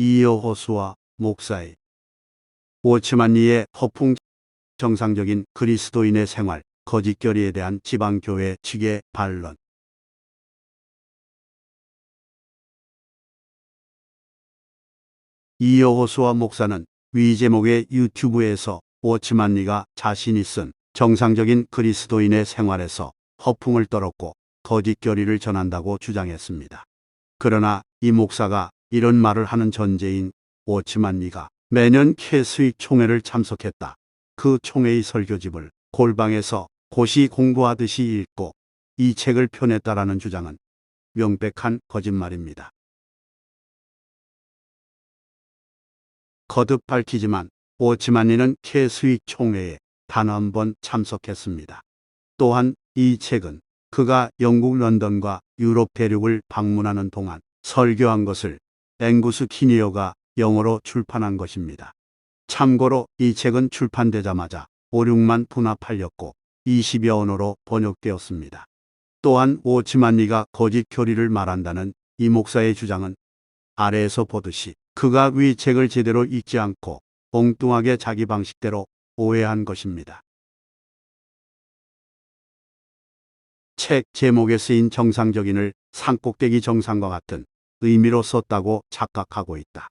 이여호수와 목사의 오치만리의 허풍 정상적인 그리스도인의 생활, 거짓결의에 대한 지방교회 측의 반론. 이여호수와 목사는 위 제목의 유튜브에서 오치만리가 자신이 쓴 정상적인 그리스도인의 생활에서 허풍을 떨었고 거짓 결의를 전한다고 주장했습니다. 그러나 이 목사가 이런 말을 하는 전제인 오치만리가 매년 캐스익 총회를 참석했다. 그 총회의 설교집을 골방에서 고시 공부하듯이 읽고 이 책을 펴냈다라는 주장은 명백한 거짓말입니다. 거듭 밝히지만 오치만리는 캐스익 총회에 단 한 번 참석했습니다. 또한 이 책은 그가 영국 런던과 유럽 대륙을 방문하는 동안 설교한 것을 앵구스 키니어가 영어로 출판한 것입니다. 참고로 이 책은 출판되자마자 5, 6만 부나 팔렸고 20여 언어로 번역되었습니다. 또한 오치만리가 거짓 교리를 말한다는 이 목사의 주장은 아래에서 보듯이 그가 위 책을 제대로 읽지 않고 엉뚱하게 자기 방식대로 오해한 것입니다. 책 제목에 쓰인 정상적인을 산꼭대기 정상과 같은 의미로 썼다고 착각하고 있다.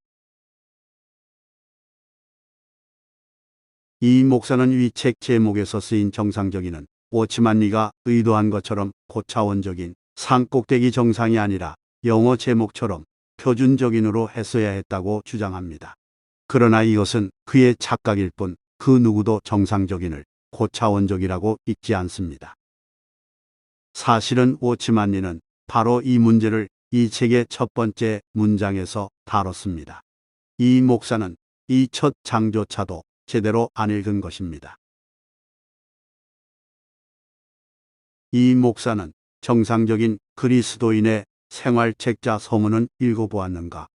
이 목사는 위 책 제목에서 쓰인 정상적인은 오치만리가 의도한 것처럼 고차원적인 산꼭대기 정상이 아니라 영어 제목처럼 표준적인으로 했어야 했다고 주장합니다. 그러나 이것은 그의 착각일 뿐 그 누구도 정상적인을 고차원적이라고 읽지 않습니다. 사실은 오치만리는 바로 이 문제를 이 책의 첫 번째 문장에서 다뤘습니다. 이 목사는 이 첫 장조차도 제대로 안 읽은 것입니다. 이 목사는 정상적인 그리스도인의 생활책자 서문은 읽어보았는가?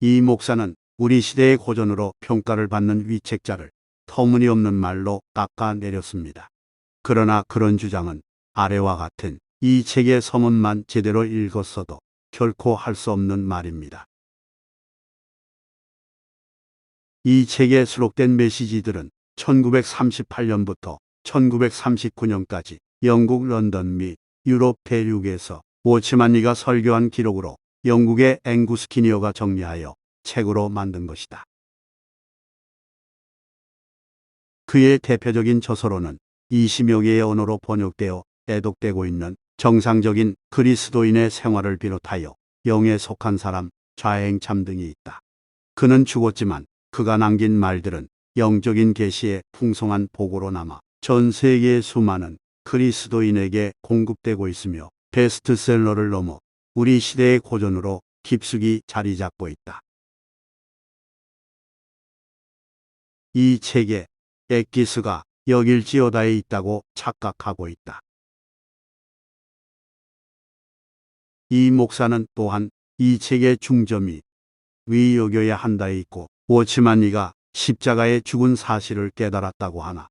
이 목사는 우리 시대의 고전으로 평가를 받는 위책자를 터무니없는 말로 깎아내렸습니다. 그러나 그런 주장은 아래와 같은 이 책의 서문만 제대로 읽었어도 결코 할 수 없는 말입니다. 이 책에 수록된 메시지들은 1938년부터 1939년까지 영국 런던 및 유럽 대륙에서 오치만리가 설교한 기록으로 영국의 앵구스 키니어가 정리하여 책으로 만든 것이다. 그의 대표적인 저서로는 20여 개의 언어로 번역되어 애독되고 있는 정상적인 그리스도인의 생활을 비롯하여 영에 속한 사람, 좌행참 등이 있다. 그는 죽었지만 그가 남긴 말들은 영적인 계시의 풍성한 보고로 남아 전 세계의 수많은 그리스도인에게 공급되고 있으며 베스트셀러를 넘어 우리 시대의 고전으로 깊숙이 자리 잡고 있다. 이 책에 엑기스가 여길지어다에 있다고 착각하고 있다. 이 목사는 또한 이 책의 중점이 위 여겨야 한다에 있고 오치만리가 십자가에 죽은 사실을 깨달았다고 하나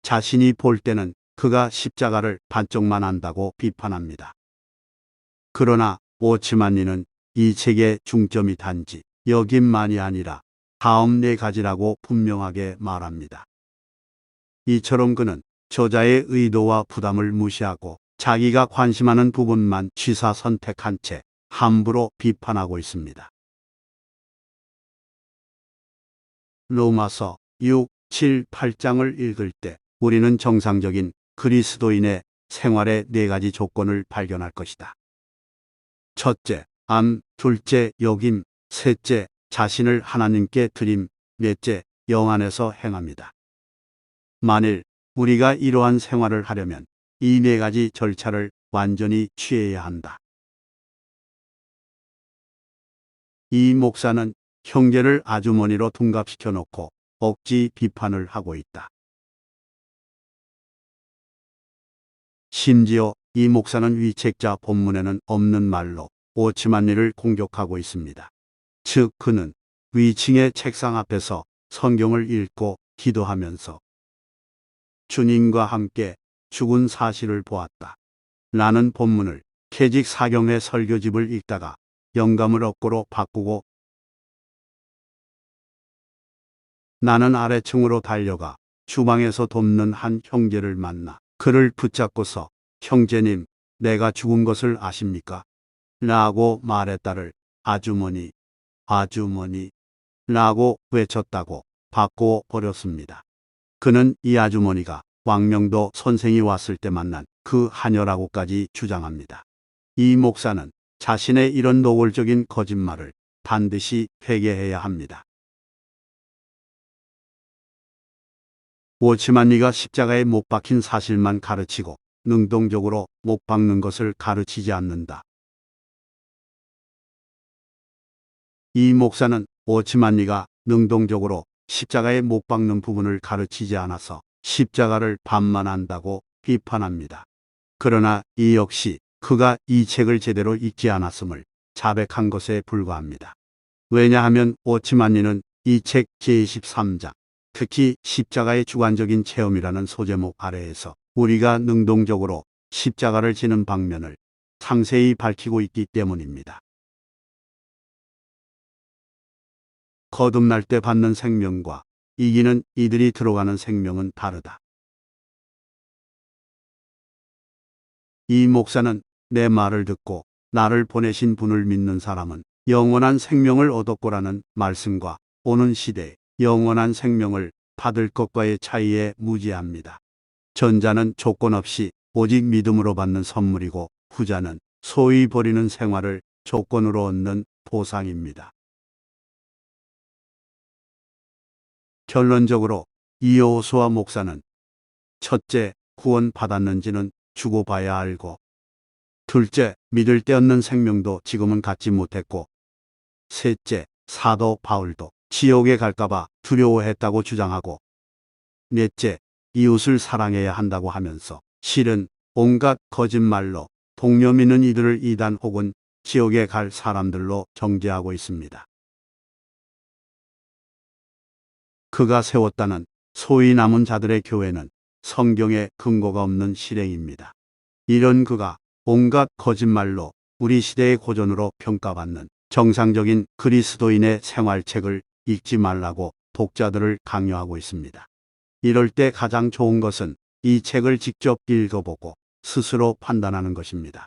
자신이 볼 때는 그가 십자가를 반쪽만 안다고 비판합니다. 그러나 오치만리는 이 책의 중점이 단지 여긴만이 아니라 다음 네 가지라고 분명하게 말합니다. 이처럼 그는 저자의 의도와 부담을 무시하고 자기가 관심하는 부분만 취사 선택한 채 함부로 비판하고 있습니다. 로마서 6, 7, 8장을 읽을 때 우리는 정상적인 그리스도인의 생활의 네 가지 조건을 발견할 것이다. 첫째, 암, 둘째, 여김, 셋째, 자신을 하나님께 드림, 넷째, 영 안에서 행합니다. 만일 우리가 이러한 생활을 하려면 이 네 가지 절차를 완전히 취해야 한다. 이 목사는 형제를 아주머니로 둔갑시켜 놓고 억지 비판을 하고 있다. 심지어 이 목사는 위책자 본문에는 없는 말로 오치만리를 공격하고 있습니다. 즉 그는 위층의 책상 앞에서 성경을 읽고 기도하면서 주님과 함께 죽은 사실을 보았다. 라는 본문을 퇴직 사경회 설교집을 읽다가 영감을 업고로 바꾸고 나는 아래층으로 달려가 주방에서 돕는 한 형제를 만나 그를 붙잡고서 형제님, 내가 죽은 것을 아십니까? 라고 말했다를 아주머니, 아주머니, 라고 외쳤다고 바꾸어 버렸습니다. 그는 이 아주머니가 왕명도 선생이 왔을 때 만난 그 하녀라고까지 주장합니다. 이 목사는 자신의 이런 노골적인 거짓말을 반드시 회개해야 합니다. 오치만니가 십자가에 못 박힌 사실만 가르치고 능동적으로 못 박는 것을 가르치지 않는다. 이 목사는 오치만니가 능동적으로 십자가에 못 박는 부분을 가르치지 않아서 십자가를 반만한다고 비판합니다. 그러나 이 역시 그가 이 책을 제대로 읽지 않았음을 자백한 것에 불과합니다. 왜냐하면 오치만니는 이 책 제23장, 특히 십자가의 주관적인 체험이라는 소제목 아래에서 우리가 능동적으로 십자가를 지는 방면을 상세히 밝히고 있기 때문입니다. 거듭날 때 받는 생명과 이기는 이들이 들어가는 생명은 다르다. 이 목사는 내 말을 듣고 나를 보내신 분을 믿는 사람은 영원한 생명을 얻었고라는 말씀과 오는 시대에 영원한 생명을 받을 것과의 차이에 무지합니다. 전자는 조건 없이 오직 믿음으로 받는 선물이고 후자는 소위 버리는 생활을 조건으로 얻는 보상입니다. 결론적으로 이호수와 목사는 첫째, 구원 받았는지는 주고 봐야 알고, 둘째, 믿을 데 없는 생명도 지금은 갖지 못했고, 셋째, 사도 바울도 지옥에 갈까봐 두려워했다고 주장하고, 넷째, 이웃을 사랑해야 한다고 하면서 실은 온갖 거짓말로 동료 믿는 이들을 이단 혹은 지옥에 갈 사람들로 정죄하고 있습니다. 그가 세웠다는 소위 남은 자들의 교회는 성경에 근거가 없는 실행입니다. 이런 그가 온갖 거짓말로 우리 시대의 고전으로 평가받는 정상적인 그리스도인의 생활책을 읽지 말라고 독자들을 강요하고 있습니다. 이럴 때 가장 좋은 것은 이 책을 직접 읽어보고 스스로 판단하는 것입니다.